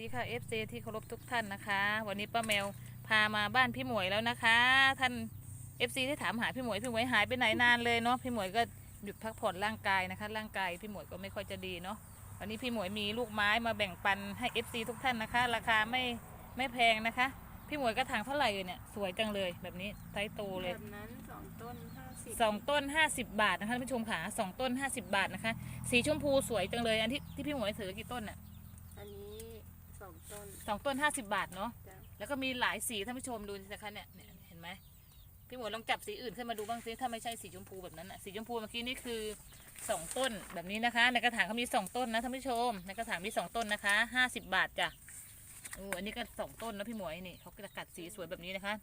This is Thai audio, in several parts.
ดีค่ะ FC ที่เคารพทุกท่านนะคะ วันนี้ป้าแมวพามาบ้านพี่หมวยแล้วนะคะ ท่าน FC ที่ถามหาพี่หมวยพี่หมวยหายไปไหนนานเลยเนาะพี่หมวยก็หยุดพักผ่อนร่างกายนะคะ ร่างกายพี่หมวยก็ไม่ค่อยจะดีเนาะวันนี้พี่หมวยมีลูกไม้มาแบ่งปันให้ FC ทุกท่านนะคะ ราคาไม่ไม่แพงนะคะ พี่หมวยกระถางเท่าไหร่เนี่ยสวยจังเลยแบบนี้ไซส์โตเลยแบบนั้นสองต้นห้าสิบสองต้น 50 บาทนะคะท่านผู้ชมค่ะสองต้น 50 บาทนะคะ สีชมพูสวยจังเลยอันที่ที่พี่หมวยถือกี่ต้นน่ะอันนี้ส องต้น สองต้น50บาทเนาะจ้ะ แล้วก็มีหลายสีท่านผู้ชมดูสิคะเนี่ยเนี่ยเห็นไหมพี่หมวยลองจับสีอื่นขึ้นมาดูบ้างสิถ้าไม่ใช่สีชมพูแบบนั้นอะสีชมพูเมื่อกี้นี่คือสองต้นแบบนี้นะคะ ในกระถางเขามีสองต้นนะท่านผู้ชมในกระถางมีสองต้นนะคะห้าสิบบาทจ้ะโอ้อันนี้ก็สองต้นนะพี่หมวยนี่เขาจะกัดสีสวยแบบนี้นะคะ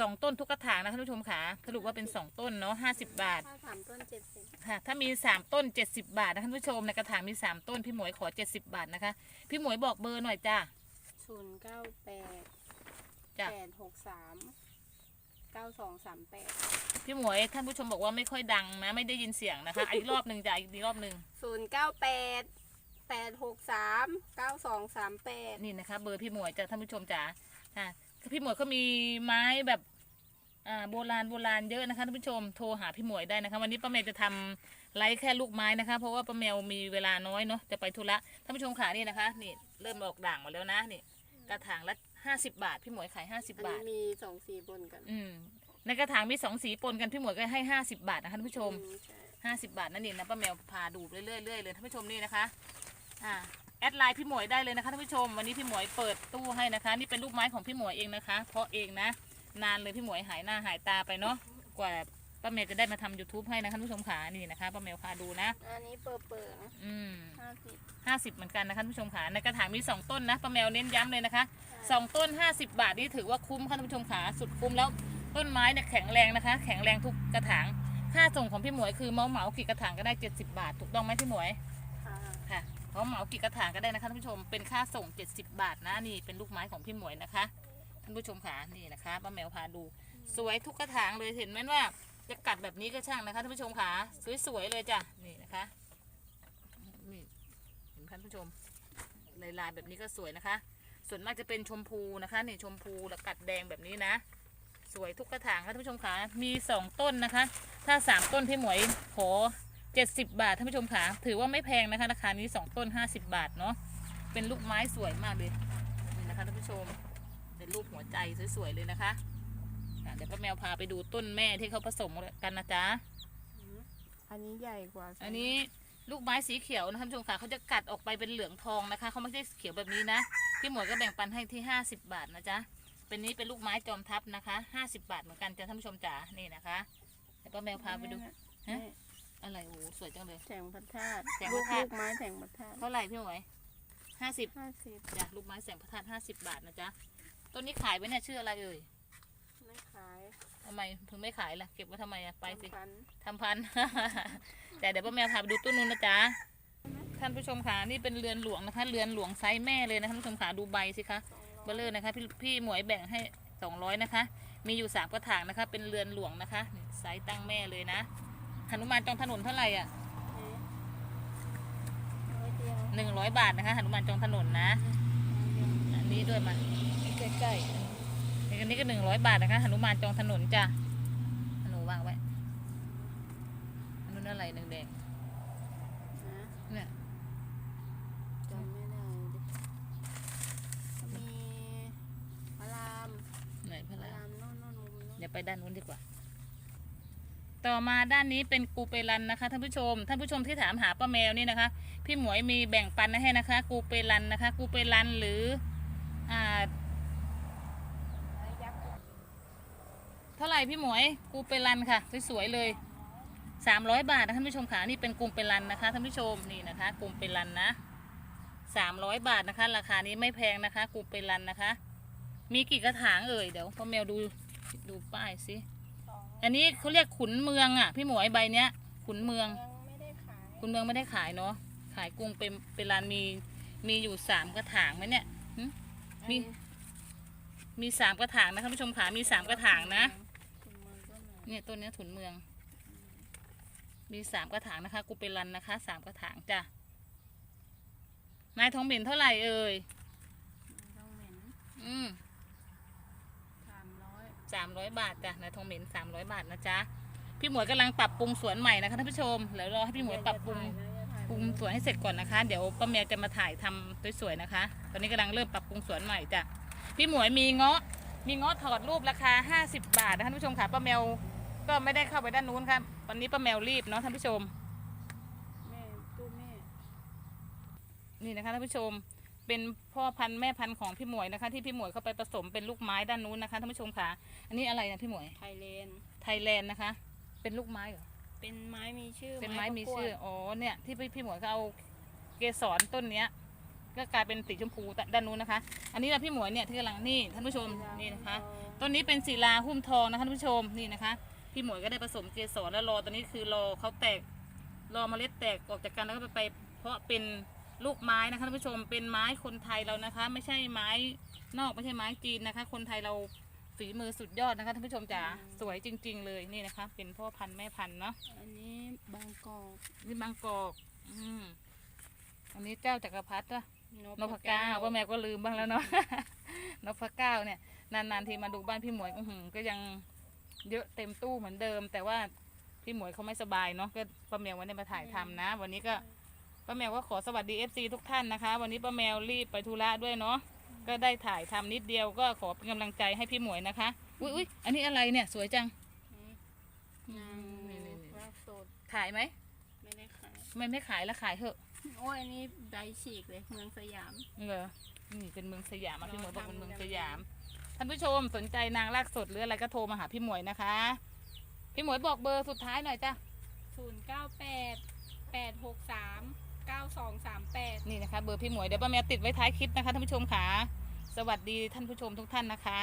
สองต้นทุกกระถางนะท่านผู้ชมค่ะสรุปว่าเป็นสองต้นเนาะห้าสิบบาท ถ้าสามต้นเจ็ดสิบค่ะถ้ามีสามต้นเจ็ดสิบบาทนะท่านผู้ชมในกระถางมีสามต้นพี่หมวยขอเจ็ดสิบบาทนะคะ พี่หมวยบอกเบอร์หน่อยจ้าศูนย์เก้าแปดจ้ะแปดหกสามเก้าสองสามแปดพี่หมวยท่านผู้ชมบอกว่าไม่ค่อยดังนะ ไม่ได้ยินเสียงนะคะ อีกรอบหนึ่งจ้ะอีกรอบหนึ่งศูนย์เก้าแปดแปดหกสามเก้าสองสามแปดนี่นะคะ เบอร์พี่หมวยจ้ะท่านผู้ชมจ๋าค่ะพี่หมวยก็มีไม้แบบ อ่าโบราณโบราณเยอะนะคะท่านผู้ชมโทรหาพี่หมวยได้นะคะ วันนี้ป้าแมวจะทำไลฟ์แค่ลูกไม้นะคะ เพราะว่าป้าแมวมีเวลาน้อยเนาะจะไปธุระท่านผู้ชมขานี่นะคะ นี่เริ่มออกด่างหมดแล้วนะนี่กระถางละห้าสิบบาท พี่หมวยขายห้าสิบอันบานี้ทมีสองสีบนกัน อืมในกระถางมีสองสีปนกันพี่หมวยก็ให้ห้าสิบบาทนะคะท่านผู้ชมอืใช่ห้าสิบบาทนั่นเองนะป้าแมวพาดูเรื่อยๆเรื่อยๆเลยท่านผู้ชมนี่นะคะ อ่าแอดไลน์พี่หมวยได้เลยนะคะท่านผู้ชม วันนี้พี่หมวยเปิดตู้ให้นะคะ นี่เป็นลูกไม้ของพี่หมวยเองนะคะ เพราะเองนะ นานเลยพี่หมวยหายหน้าหายตาไปเนาะกว่าป้าแมวจะได้มาทำ YouTube ให้นะคะท่านผู้ชมขานี่นะคะป้าแมวพาดูนะ อันนี้เปิดเปิดนะอืม ห้าสิบห้าสิบเหมือนกันนะคะท่านผู้ชมขาในกระถางมีสองต้นนะป้าแมวเน้นย้ำเลยนะคะสองต้นห้าสิบบาทนี่ถือว่าคุ้มค่ะท่านผู้ชมขาสุดคุ้มแล้วต้นไม้เนี่ยแข็งแรงนะคะ แข็งแรงทุกกระถางค่าส่งของพี่หมวยคือเมาเหมากี่กระถางก็ได้เจ็ดสิบบาท ถูกต้องไหมพี่หมวยค่ะค่ะเพราะเหมากี่กระถางก็ได้นะคะท่านผู้ชมเป็นค่าส่ง 70 บาทนะนี่เป็นลูกไม้ของพี่หมวยนะคะ ท่านผู้ชมค่ะนี่นะคะป้าแมวพาดู สวยทุกกระถางเลยเห็นไหมว่า จะกัดแบบนี้ก็ช่างนะคะท่านผู้ชมค่ะสวยๆเลยจ้ะนี่นะคะนี่เห็นท่านผู้ชมลายๆแบบนี้ก็สวยนะคะ ส่วนมากจะเป็นชมพูนะคะนี่ชมพูแล้วกัดแดงแบบนี้นะ สวยทุกกระถางค่ะท่านผู้ชมค่ะมีสองต้นนะคะ ถ้าสามต้นพี่หมวยขอ70บาทท่านผู้ชมค่ะถือว่าไม่แพงนะคะราคานี้2ต้น50บาทเนาะเป็นลูกไม้สวยมากเลยนี่นะคะท่านผู้ชม เป็นรูปหัวใจสวยๆเลยนะคะอะเดี๋ยวป้าแมวพาไปดูต้นแม่ที่เขาผสมกันนะจ๊ะอืมอันนี้ใหญ่กว่าอันนี้ลูกไม้สีเขียวนะท่านผู้ชมค่ะเขาจะกัดออกไปเป็นเหลืองทองนะคะเขาไม่ใช่เขียวแบบนี้นะพี่หมวยก็แบ่งปันให้ที่ 50 บาทนะจ๊ะเป็นนี้เป็นลูกไม้จอมทัพนะคะ50 บาทเหมือนกันจ้ะท่านผู้ชมจ๋านี่นะคะเดี๋ยวป้าแมวพาไปดู ฮะนี่อะไรโอ้สวยจังเลย แสงพระธาตุแสงพลูระกธาตุ ลูกไม้แสงพระธาตุเท่าไหร่พี่หมวยห้าสิบห้าสิบจ้ะลูกไม้แสงพระธาตุห้าสิบบาทนะจ๊ะ ต้นนี้ขายไว้เนี่ยชื่ออะไรเอ่ยไม่ขายทำไมถึงไม่ขายล่ะ เก็บไว้ทำไมอะไปสิสำคัญทำพัน แต่เดี๋ยวป้าแมวพาไปดูต้นนู้นนะจ๊ะท่านผู้ชมค่ะนี่เป็นเรือนหลวงนะคะ เรือนหลวงไซส์แม่เลยนะท่านผู้ชมค่ะดูใบสิคะสองร้อยเบลเลอร์นะคะพี่พี่หมวยแบ่งให้สองร้อยนะคะ มีอยู่สามกระถางนะคะ เป็นเรือนหลวงนะคะนี่ไซส์ตั้งแม่เลยนะหนุมานจองถนนเท่าไหร่อะร้อยเดียวหนึ่งร้อยบาทนะคะหนุมานจองถนนนะ อันนี้ด้วยมา ใกล้ๆอันนี้ก็หนึ่งร้อยบาทนะคะหนุมานจองถนนจ้ะหนูวางไว้อันนู้นอะไรแดงนะๆเนี่ยจำไม่ได้ดิมีพระรามไหนพพระระรารามมโน่นโน่นมุมโน่นเดี๋ยวไปด้านนู้นดีกว่า ต่อมาด้านนี้เป็นกูเปรันนะคะท่านผู้ชม ท่านผู้ชมที่ถามหาป้าแมวนี่นะคะ พี่หมวยมีแบ่งปันให้นะคะ กูเปรันนะคะ กูเปรันหรืออ่า ไม้ยักษ์ เท่าไหร่พี่หมวยกูเปรันค่ะ สวยๆเลยสามร้อยบาทนะท่านผู้ชมค่ะนี่เป็นกลุ่มเปรันนะคะท่านผู้ชมนี่นะคะกลุ่มเปรันนะสามร้อยบาทนะคะ ราคานี้ไม่แพงนะคะกลุ่มเปรันนะคะ มีกี่กระถางเอ่ยเดี๋ยวพ่อแมวดูดูป้ายสิสองอันนี้เขาเรียกขุนเมืองอะ พี่หมวยใบเนี้ย ขุนเมืองยังไม่ได้ขายขุนเมืองไม่ได้ขายเนาะขายกุ้งเป็นเป็นร้านมีมีอยู่สามกระถางไหมเนี่ยหึมีมีสามกระถางนะท่านผู้ชมขามีสามกระถางนะคุณ เนี่ยต้นนี้ถุนเมือง มีสามกระถางนะคะ กูเป็นรันนะคะสามกระถางจ้ะนายทองเหม็นเท่าไหร่เอ่ยทองเหม็นอืมสามร้อยสามร้อยบาทจ้ะนายทองเหม็นสามร้อยบาทนะจ๊ะพี่หมวยกำลังปรับปรุงสวนใหม่นะคะท่านผู้ชมเดี๋ยวรอให้พี่หมวยปรับปรุงปรุงสวนให้เสร็จก่อนนะคะ เดี๋ยวป้าเมียจะมาถ่ายทำสวยๆนะคะ ตอนนี้กำลังเริ่มปรับปรุงสวนใหม่จ้ะพี่หมวยมีเงาะมีเงาะถอดรูปราคาห้าสิบาทนะท่านผู้ชมค่ะป้าเมียว ก็ไม่ได้เข้าไปด้านนู้นครับตอนนี้ป้าแมวรีบเนาะท่านผู้ชม แม่ตู้แม่ นี่นะคะท่านผู้ชม เป็นพ่อพันธุ์แม่พันธุ์ของพี่หมวยนะคะ ที่พี่หมวยเข้าไปผสมเป็นลูกไม้ด้านนู้นนะคะท่านผู้ชมค่ะ อันนี้อะไรนะพี่หมวย ไทยเลนไทยแลนด์นะคะ เป็นลูกไม้เหรอ เป็นไม้มีชื่อเป็นไม้มีประกวดชื่อ อ๋อ เนี่ย ที่พี่พี่หมวยเขาเอาเกสรต้นเนี้ย ก็กลายเป็นสีชมพูด้านนู้นนะคะ อันนี้นะพี่หมวยเนี่ยที่กำลังนี่ท่านผู้ชม นี่นะคะ ต้นนี้เป็นศิลาหุ้มทองนะคะท่านผู้ชม นี่นะคะ พี่หมวยก็ได้ผสมเกสรแล้วรอตอนนี้คือรอเขาแตกรอเมล็ดแตกออกจากกันแล้วก็ไปเพาะเป็นลูกไม้นะคะท่านผู้ชมเป็นไม้คนไทยเรานะคะ ไม่ใช่ไม้นอกไม่ใช่ไม้จีนนะคะ คนไทยเราฝีมือสุดยอดนะคะท่านผู้ชมจ๋าสวยจริง ๆ เลยนี่นะคะ เป็นพ่อพันธุ์แม่พันธุ์เนาะอันนี้บางกอกนี่บางกอกอืมอันนี้เจ้าจักรพรรดิอะนพเก้าว่าแม่ก็ลืมบ้างแล้วเนาะนพเก้าเนี่ยนานๆทีมาดูบ้านพี่หมวยอื้อหือก็ยัง เยอะเต็มตู้เหมือนเดิม แต่ว่าพี่หมวยเขาไม่สบายเนาะก็ป้าแมววันนี้มาถ่ายทำนะ วันนี้ก็ป้าแมวก็ขอสวัสดีเอฟซีทุกท่านนะคะ วันนี้ป้าแมวรีบไปธุระด้วยเนาะก็ได้ถ่ายทำนิดเดียวก็ขอเป็นกำลังใจให้พี่หมวยนะคะอุ้ยอุ้ยอันนี้อะไรเนี่ยสวยจังนางนี่นี่รักสดขายไหมไม่ได้ขายทำไมไม่ขายแล้วขายเถอะโอ้ยอันนี้ใบฉีกเลยเมืองสยาม เหรอนี่เป็นเมืองสยามอะพี่หมวยบอกเป็นเมืองเราทำสยาม ท่านผู้ชมสนใจนางรากสดหรืออะไรก็โทรมาหาพี่หมวยนะคะ พี่หมวยบอกเบอร์สุดท้ายหน่อยจ้ะศูนย์เก้าแปดแปดหกสามเก้าสองสามแปดนี่นะคะเบอร์พี่หมวยเดี๋ยวป้าแมวติดไว้ท้ายคลิปนะคะท่านผู้ชมค่ะ สวัสดีท่านผู้ชมทุกท่านนะคะ